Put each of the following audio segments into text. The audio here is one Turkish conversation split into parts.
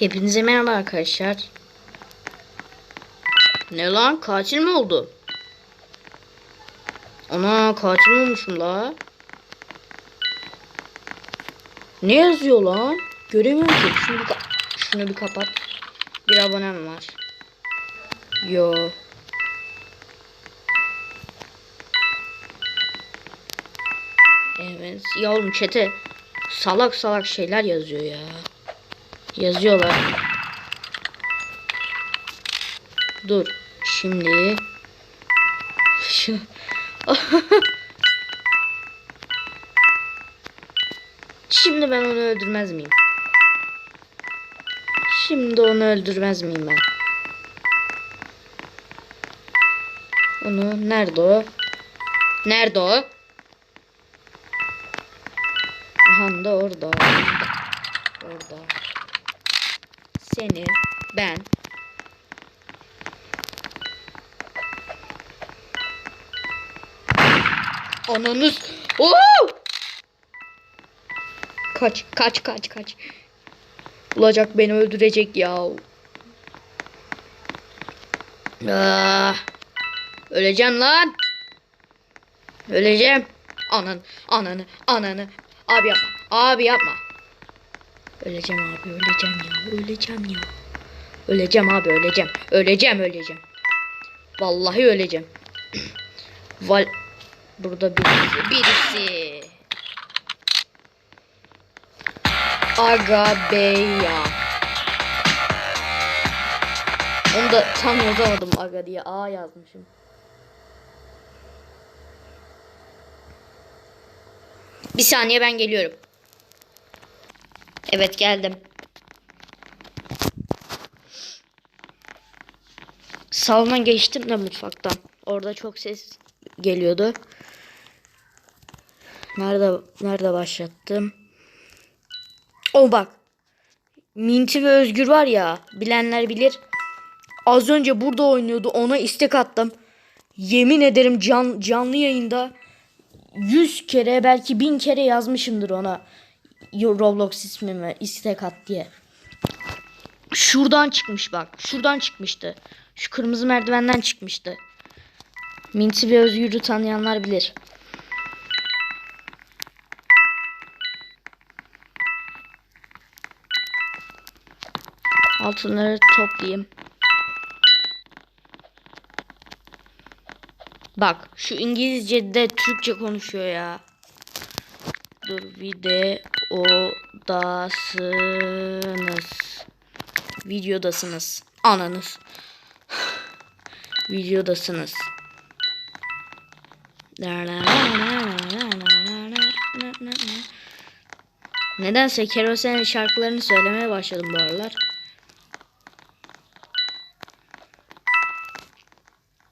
Hepinize merhaba arkadaşlar. Ne lan katil mi oldu? Ana katil olmuşum la. Ne yazıyor lan? Göremiyorum ki. Şunu bir, şunu bir kapat. Bir abonem var. Yo. Evet. Ya oğlum çete salak salak şeyler yazıyor ya. Yazıyorlar. Dur. Şimdi Şimdi ben onu öldürmez miyim? Şimdi onu öldürmez miyim ben? Onu nerede o? Nerede o? Aha da orada. Orada. Seni ben Ananız. Oo! Kaç kaç kaç kaç. Bulacak beni öldürecek ya. Ah, öleceğim lan. Öleceğim. Anan, ananı, ananı. Abi yapma. Abi yapma. Öleceğim abi, öleceğim ya. Öleceğim ya. Öleceğim abi, öleceğim. Öleceğim, öleceğim. Vallahi öleceğim. Val Burada birisi, birisi. Aga Bey ya. Onu da tam yazamadım Aga diye A yazmışım. Bir saniye ben geliyorum. Evet geldim. Salona geçtim de mutfaktan. Orada çok ses geliyordu. Nerede nerede başlattım? O bak. Minti ve Özgür var ya, bilenler bilir. Az önce burada oynuyordu. Ona istek attım. Yemin ederim can, canlı yayında 100 kere belki 1000 kere yazmışımdır ona. Roblox ismimi istek at diye. Şuradan çıkmış bak. Şuradan çıkmıştı. Şu kırmızı merdivenden çıkmıştı. Minti ve Özgür'ü tanıyanlar bilir. Altınları toplayayım. Bak şu İngilizce'de Türkçe konuşuyor ya. Dur videodasınız. Videodasınız. Ananız. Videodasınız. Nedense Kerosen şarkılarını söylemeye başladım bu aralar.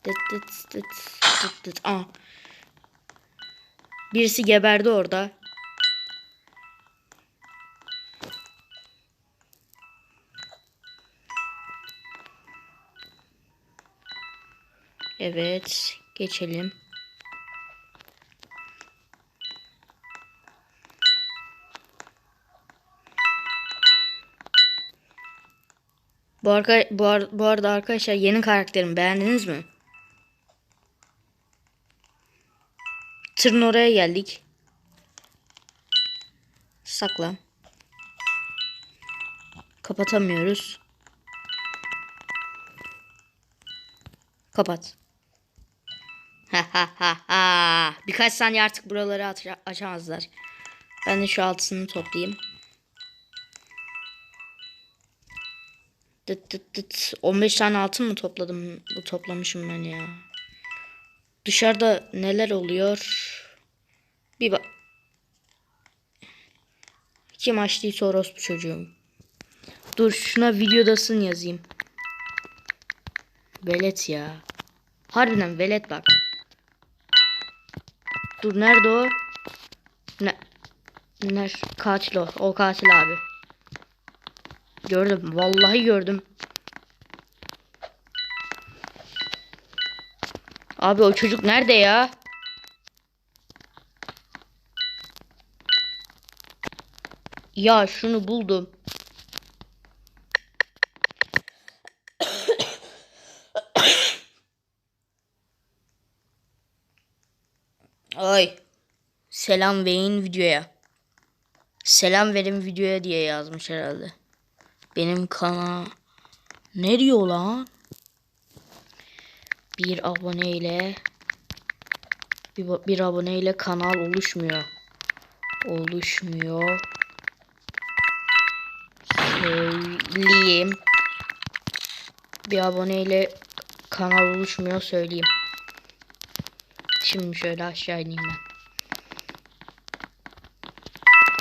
Dıt. Birisi geberdi orada. Evet, geçelim. Bu, arka, bu, ar- bu arada arkadaşlar yeni karakterimi beğendiniz mi? Tırın oraya geldik. Sakla. Kapatamıyoruz. Kapat. Birkaç saniye artık buraları aç- açamazlar. Ben de şu altısını toplayayım. Dıt dıt dıt. 15 tane altın mı topladım? Bu toplamışım ben ya. Dışarıda neler oluyor? Bir bak. Kim açtıysa orospu çocuğum. Dur şuna videodasın yazayım. Velet ya. Harbiden velet bak. Dur nerede o? Ne? Ne? Katil o. O katil abi. Gördüm. Vallahi gördüm. Abi o çocuk nerede ya? Ya şunu buldum. Selam verin videoya. Selam verin videoya diye yazmış herhalde. Benim kana ne diyor lan? Bir aboneyle bir, bir aboneyle kanal oluşmuyor. Oluşmuyor. Söyleyeyim. Bir aboneyle kanal oluşmuyor söyleyeyim. Şimdi şöyle aşağı ineyim ben.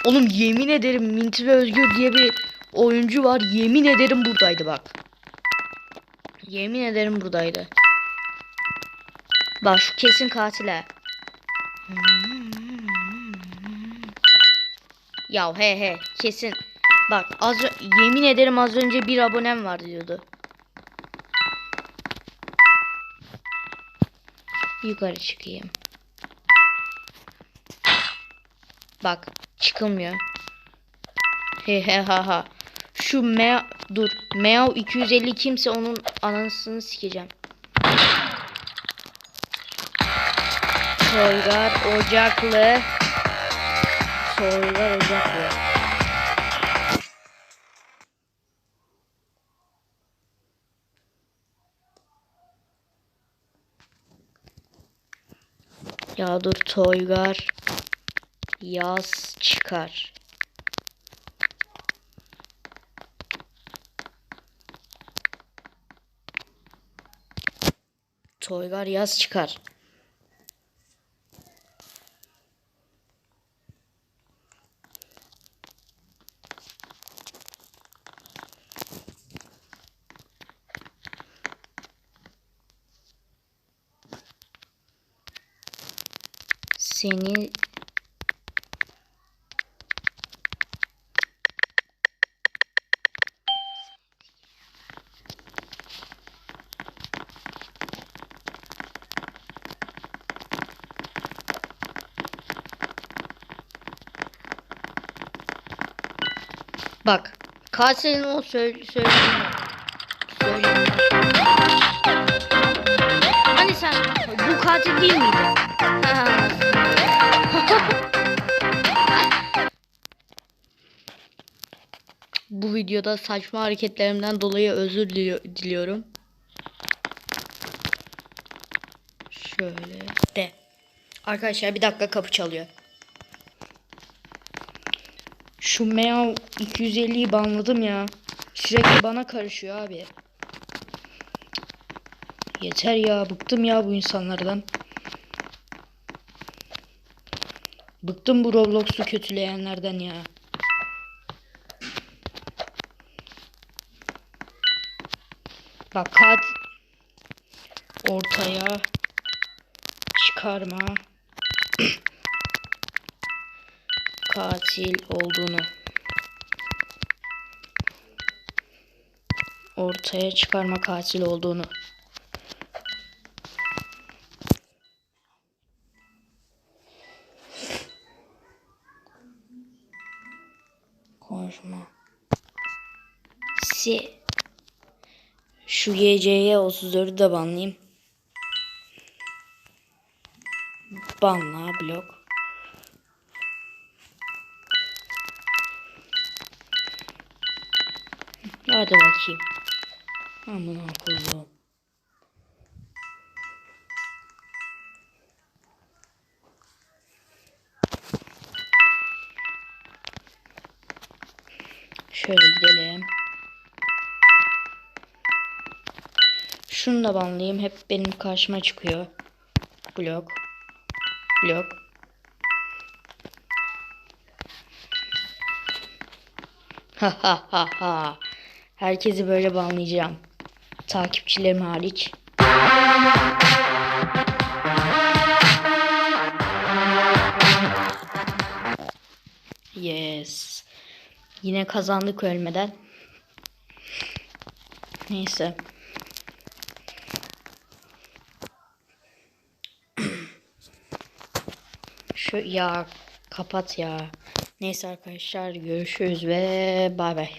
Oğlum yemin ederim Minti ve Özgür diye bir oyuncu var. Yemin ederim buradaydı bak. Yemin ederim buradaydı. Bak şu kesin katile. Ya he he kesin. Bak az yemin ederim az önce bir abonem var diyordu. Yukarı çıkayım. Bak çıkılmıyor. He he ha ha. Şu me dur. Meo 250 kimse onun anasını sikeceğim. Toygar Ocaklı. Toygar Ocaklı. Ya dur Toygar yaz çıkar. Toygar yaz çıkar. Seni Bak. Katilin o söyle söyle. Söyle. Hani sen bu katil değil miydi? Bu videoda saçma hareketlerimden dolayı özür dili- diliyorum. Şöyle de. Arkadaşlar bir dakika kapı çalıyor. Şu Meow 250'yi banladım ya. Sürekli bana karışıyor abi. Yeter ya bıktım ya bu insanlardan. Bıktım bu Roblox'u kötüleyenlerden ya. Bak ortaya çıkarma katil olduğunu ortaya çıkarma katil olduğunu konuşma. Si şu YC'ye 34'ü de banlayayım banla blok Hadi bakayım. Amına koyduğum. Şöyle gidelim. Şunu da banlayayım. Hep benim karşıma çıkıyor. Blok. Blok. Ha ha ha ha. Herkesi böyle banlayacağım. Takipçilerim hariç. Yes. Yine kazandık ölmeden. Neyse. Şu ya kapat ya. Neyse arkadaşlar görüşürüz ve bay bay.